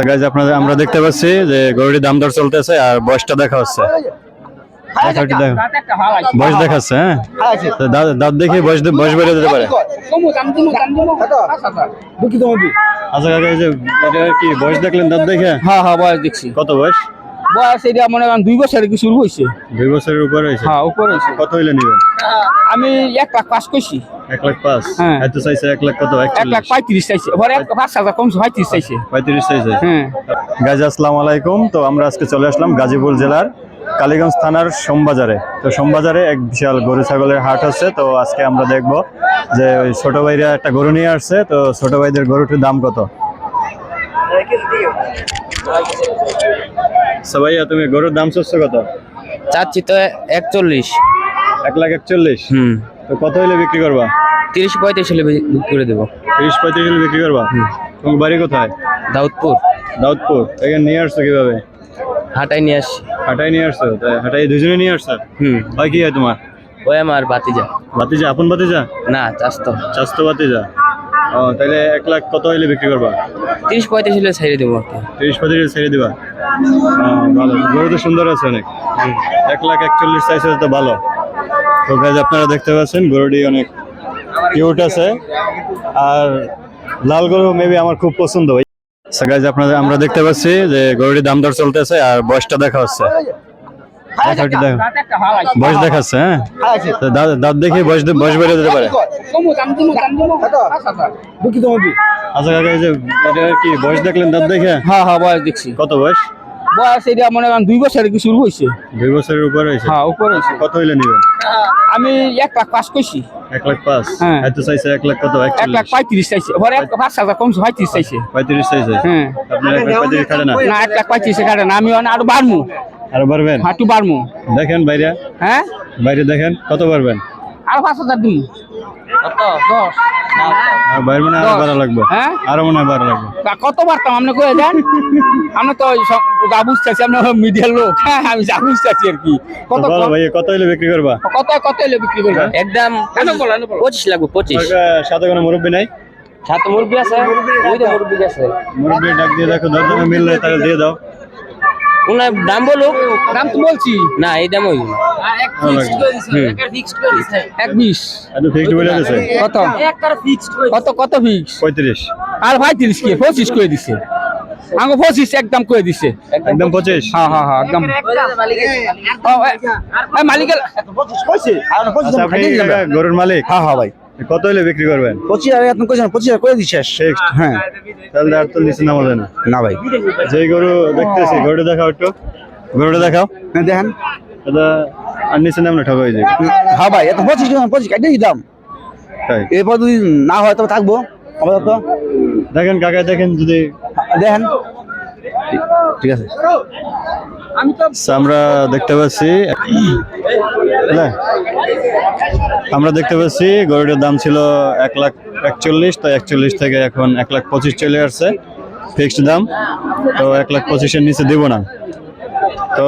Guys আপনাদের আমরা দেখতে পাচ্ছি যে গরুটির দাম দর চলতেছে আর বয়সটা দেখা হচ্ছে। বয়স দেখাচ্ছে হ্যাঁ? দাঁত- দাঁত দেখে বয়স বয়স বেড়ে যেতে পারে। আচ্ছা কাকা এই যে কি বয়স দেখলেন দাঁত দেখে? হ্যাঁ হ্যাঁ বয়স দেখছি। কত বয়স? বয়স এটা মনে করেন দুই বছর কি শুরু হয়েছে। দুই বছরের উপরে হয়েছে? হ্যাঁ উপরে হয়েছে। কত হইলে নিবেন? আমি এক লাখ পাস করছি এক লাখ পাঁচ? হ্যাঁ। এত চাইছে এক লাখ কত? এক লাখ পঁয়ত্রিশ চাইছে। এবার এক পাঁচ হাজার কমছে পঁয়ত্রিশ চাইছে। পঁয়ত্রিশ চাইছে? হ্যাঁ। গাজী আসসালামু আলাইকুম। তো আমরা আজকে চলে আসলাম গাজীপুর জেলার কালীগঞ্জ থানার সোমবাজারে। তো সোমবাজারে এক বিশাল গরু ছাগলের হাট হচ্ছে তো আজকে আমরা দেখব যে ওই ছোট ভাইরা একটা গরু নিয়ে আসছে। তো ছোট ভাইদের গরুটির দাম কত? সবাইয়া তুমি গরুর দাম চাচ্ছ কত? চাচ্ছি তো একচল্লিশ। এক লাখ একচল্লিশ? হুম। তো কত হইলে বিক্রি করবা? তিরিশ পঁয়ত্রিশ হলে বুক করে দেবো। তিরিশ পঁয়ত্রিশ হলে বিক্রি করবা? তোমার বাড়ি কোথায়? দাউদপুর। দাউদপুর। এখানে নিয়ে আসছো কীভাবে? হাটাই নিয়ে আসছি হাটাই নিয়ে আসছো? তাই হাটাই দুজনে নিয়ে আসছো? হুম। হয় কি হয় তোমার? ওই আমার বাতিজা বাতিজা আপন বাতিজা না চাষ তো স্বাস্থ্য বাতিজা ও তাহলে এক লাখ কত হইলে বিক্রি করবা? তিরিশ পঁয়ত্রিশ হলে ছেড়ে দেবো তিরিশ পঁয়ত্রিশ ছেড়ে দিবা? ভালো। গরু তো সুন্দর আছে অনেক। এক লাখ একচল্লিশ চাইছে তো ভালো। তো গাছ আপনারা দেখতে পাচ্ছেন গরুটি অনেক কিউট আছে। আর লাল গরু মেবি আমার খুব পছন্দ। ভাই গাছ আপনাদের আমরা দেখতে পাচ্ছি যে গরুটির দাম দর চলতেছে আর বয়সটা দেখা হচ্ছে। বয়স দেখাচ্ছে হ্যাঁ? দাঁত দেখে বয়স বয়স বেড়ে যেতে পারে। আচ্ছা কাকা এই যে কি বয়স দেখলেন দাঁত দেখে? হ্যাঁ হ্যাঁ বয়স দেখছি। কত বয়স? বয়স এটা মনে করেন দুই বছর কি শুরু হয়েছে? দুই বছরের উপরে হয়েছে? হ্যাঁ উপরে হয়েছে। কত হইলে নিবেন? আমি এক লাখ পাস করছি এক লাখ পাঁচ? হ্যাঁ। এত চাইছে এক লাখ কত? এক লাখ পঁয়ত্রিশ চাইছে। এবার এক পাঁচ হাজার কমছে পঁয়ত্রিশ চাইছে। পঁয়ত্রিশ চাইছে? হ্যাঁ। আপনার এক লাখ পঁয়ত্রিশ খাটে না? না এক লাখ পঁয়ত্রিশে কাটে না। আমি আরও বাড়মু। আর পারবেন হাঁটু বাড়মু। দেখেন বাইরে। হ্যাঁ? বাইরে দেখেন কত পারবেন আরও পাঁচ হাজার দিন। বাইরে মনে হয় হ্যাঁ? হয় কত আপনি কয়ে দেন। আমরা তো যা বুঝতেছি আমরা মিডিয়ার লোক। হ্যাঁ আমি যা বুঝতেছি আর কি। কত ভাই কত হইলে বিক্রি করবা? কত কত এলে বিক্রি করবেন একদম পঁচিশ লাগবে পঁচিশ। সাথে কোনো মুরব্বী নাই? সাথে মুরগি আছে। ওই তো আছে। মুরব্বী ডাক দিয়ে দেখো দর দামে মিললে তাহলে দিয়ে দাও। ওনার দাম বলো দাম তো বলছি। না এই দাম বলে দিছে কত? কত কত ফিক্স পঁয়ত্রিশ। আর ভাই তিরিশ কি? পঁচিশ করে দিছে? আমাকে পঁচিশ একদম করে দিছে? একদম পঁচিশ। হ্যাঁ হ্যাঁ হ্যাঁ একদম। মালিকের আচ্ছা আপনি কাকা গরুর মালিক? হ্যাঁ হ্যাঁ ভাই। কত হইলে বিক্রি করবেন? পঁচিশ হাজার আপনি কইছেন পঁচিশ হাজার করে দিচ্ছিস হ্যাঁ। তাহলে আর তো নিচে নামা যায় না। না ভাই। যে গরু দেখতেছি গরুটা দেখাও একটু। গরুটা দেখাও। হ্যাঁ, দেখেন। এটা আর নিচে নামলে ঠকা হয়ে যাবে। হ্যাঁ ভাই এত পঁচিশ পঁচিশ কাটে দিতাম। তাই? এরপর যদি না হয় তবে থাকব আপাতত। দেখেন কাকা দেখেন যদি দেখেন। ঠিক আছে। আচ্ছা, আমরা দেখতে পাচ্ছি। হ্যালো। আমরা দেখতে পাচ্ছি, গরুটির দাম ছিল এক লাখ একচল্লিশ তো একচল্লিশ থেকে এখন এক লাখ পঁচিশ চলে আসছে ফিক্সড দাম। তো এক লাখ পঁচিশের নিচে দিব না। তো